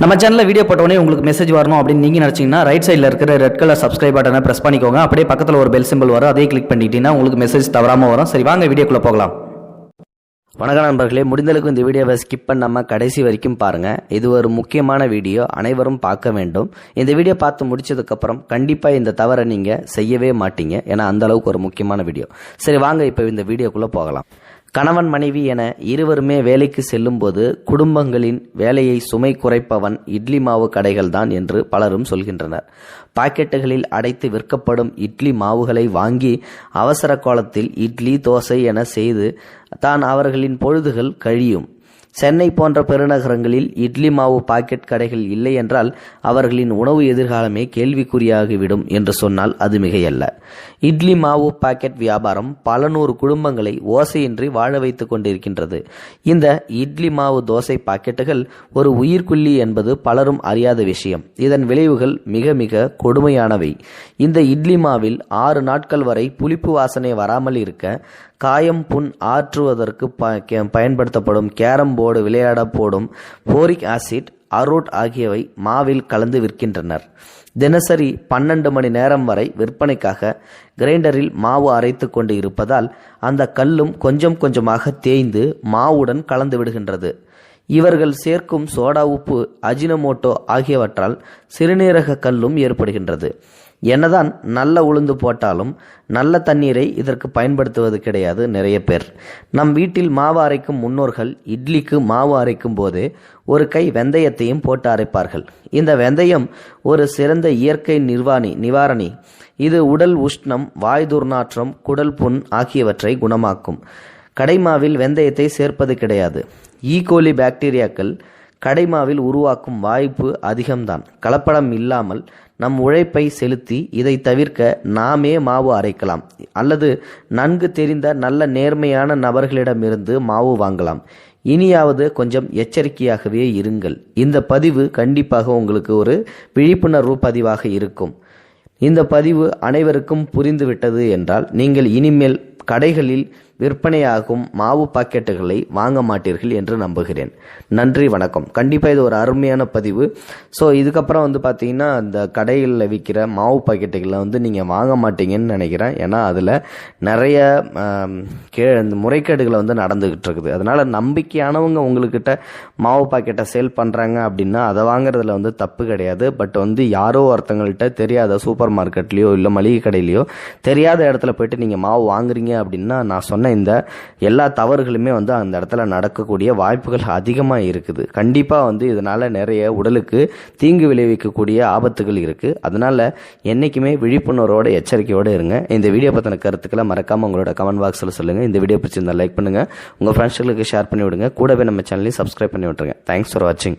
நம்ம சேனலில் வீடியோ போட்டோடனே உங்களுக்கு மெசேஜ் வரணும் அப்படின்னு நீங்கள் நினச்சிங்கன்னா ரைட் சைடில் இருக்கிற ரெட் கலர் சப்ஸ்கிரைப் பட்டனை ப்ரெஸ் பண்ணிக்கோங்க. அப்படியே பக்கத்தில் ஒரு பெல் சிம்பிள் வரும். அதே கிளிக் பண்ணிட்டீங்கன்னா உங்களுக்கு மெசேஜ் தவறாமல் வரும். சரி வாங்க வீடியோக்குள்ளே போகலாம். வணக்கம் நண்பர்களே. முடிந்தளவுக்கு இந்த வீடியோவை ஸ்கிப் பண்ணாமல் கடைசி வரைக்கும் பாருங்கள் இது ஒரு முக்கியமான வீடியோ. அனைவரும் பார்க்க வேண்டும். இந்த வீடியோ பார்த்து முடிச்சதுக்கப்புறம் கண்டிப்பாக இந்த தவறை நீங்கள் செய்யவே மாட்டீங்க. ஏன்னா அந்த அளவுக்கு ஒரு முக்கியமான வீடியோ. சரி வாங்க இப்போ இந்த வீடியோக்குள்ளே போகலாம். கணவன் மனைவி என இருவருமே வேலைக்கு செல்லும்போது குடும்பங்களின் வேலையை சுமை குறைப்பவன் இட்லி மாவு கடைகள்தான் என்று பலரும் சொல்கின்றனர். பாக்கெட்டுகளில் அடைத்து விற்கப்படும் இட்லி மாவுகளை வாங்கி அவசர கோலத்தில் இட்லி தோசை என செய்து தான் அவர்களின் பொழுதுகள் கழியும். சென்னை போன்ற பெருநகரங்களில் இட்லி மாவு பாக்கெட் கடைகள் இல்லை என்றால் அவர்களின் உணவு எதிர்காலமே கேள்விக்குறியாகிவிடும் என்று சொன்னால் அது மிகையல்ல. இட்லி மாவு பாக்கெட் வியாபாரம் பல நூறு குடும்பங்களை ஓசையின்றி வாழ வைத்துக் கொண்டிருக்கின்றது. இந்த இட்லி மாவு தோசை பாக்கெட்டுகள் ஒரு உயிர்க்குள்ளி என்பது பலரும் அறியாத விஷயம். இதன் விளைவுகள் மிக மிக கொடுமையானவை. இந்த இட்லி மாவில் ஆறு நாட்கள் வரை புளிப்பு வாசனை வராமல் இருக்க காயம் புண் ஆற்றுவதற்கு ப- கே- பயன்படுத்தப்படும் கேரம் போர்டு விளையாட போரிக் ஆசிட் அரோட் ஆகியவை மாவில் கலந்து விற்கின்றனர். தினசரி பன்னெண்டு மணி நேரம் வரை விற்பனைக்காக கிரைண்டரில் மாவு அரைத்து கொண்டு இருப்பதால் அந்த கல்லும் கொஞ்சம் கொஞ்சமாக தேய்ந்து மாவுடன் கலந்து விடுகின்றது. இவர்கள் சேர்க்கும் சோடா உப்பு அஜினமோட்டோ ஆகியவற்றால் சிறுநீரக கல்லும் ஏற்படுகின்றது. என்னதான் நல்ல உளுந்து போட்டாலும் நல்ல தண்ணீரை இதற்கு பயன்படுத்துவது கிடையாது நிறைய பேர். நம் வீட்டில் மாவு அரைக்கும் முன்னோர்கள் இட்லிக்கு மாவு அரைக்கும் போது ஒரு கை வெந்தயத்தையும் போட்டு அரைப்பார்கள். இந்த வெந்தயம் ஒரு சிறந்த இயற்கை நிர்வாணி நிவாரணி. இது உடல் உஷ்ணம் வாய் துர்நாற்றம் குடல் புண் ஆகியவற்றை குணமாக்கும். கடைமாவில் வெந்தயத்தை சேர்ப்பது கிடையாது. E. ஈகோலி பாக்டீரியாக்கள் கடைமாவில் உருவாக்கும் வாய்ப்பு அதிகம்தான். கலப்படம் இல்லாமல் நம் உழைப்பை செலுத்தி இதை தவிர்க்க நாமே மாவு அரைக்கலாம். அல்லது நன்கு தெரிந்த நல்ல நேர்மையான நபர்களிடமிருந்து மாவு வாங்கலாம். இனியாவது கொஞ்சம் எச்சரிக்கையாகவே இருங்கள். இந்த பதிவு கண்டிப்பாக உங்களுக்கு ஒரு விழிப்புணர்வு பதிவாக இருக்கும். இந்த பதிவு அனைவருக்கும் புரிந்துவிட்டது என்றால் நீங்கள் இனிமேல் கடைகளில் விற்பனையாகும் மாவு பாக்கெட்டுகளை வாங்க மாட்டீர்கள் என்று நம்புகிறேன். நன்றி வணக்கம். கண்டிப்பாக இது ஒரு அருமையான பதிவு. ஸோ இதுக்கப்புறம் வந்து பார்த்தீங்கன்னா இந்த கடைகளில் விற்கிற மாவு பாக்கெட்டுகளை வந்து நீங்கள் வாங்க மாட்டீங்கன்னு நினைக்கிறேன். ஏன்னா அதில் நிறைய கே இந்த முறைகேடுகளை வந்து நடந்துக்கிட்டு இருக்குது அதனால் நம்பிக்கையானவங்க உங்கள்கிட்ட மாவு பாக்கெட்டை சேல் பண்ணுறாங்க அப்படின்னா அதை வாங்குறதுல வந்து தப்பு கிடையாது. பட் வந்து யாரோ ஒருத்தங்கள்ட்ட தெரியாத சூப்பர் மார்க்கெட்லேயோ இல்லை மளிகை கடையிலையோ தெரியாத இடத்துல போயிட்டு நீங்கள் மாவு வாங்குறீங்க அப்படின்னா நான் சொன்ன இந்த எல்லா தவறுகளுமே வந்து அந்த இடத்துல நடக்கக்கூடிய வாய்ப்புகள் அதிகமாக இருக்குது. கண்டிப்பாக வந்து இதனால் நிறைய உடலுக்கு தீங்கு விளைவிக்கக்கூடிய ஆபத்துகள் இருக்குது அதனால் என்றைக்குமே விழிப்புணர்வோட எச்சரிக்கையோடு இருங்க. இந்த வீடியோ பற்றின கருத்துக்களை மறக்காமல் உங்களோட கமெண்ட் பாக்ஸில் சொல்லுங்கள் இந்த வீடியோ பிடிச்சிருந்தால் லைக் பண்ணுங்கள் உங்கள் ஃப்ரெண்ட்ஸ்களுக்கு ஷேர் பண்ணி விடுங்க. கூடவே நம்ம சேனலையும் சப்ஸ்கிரைப் பண்ணி விட்டுருங்க. தேங்க்ஸ் ஃபார் வாட்சிங்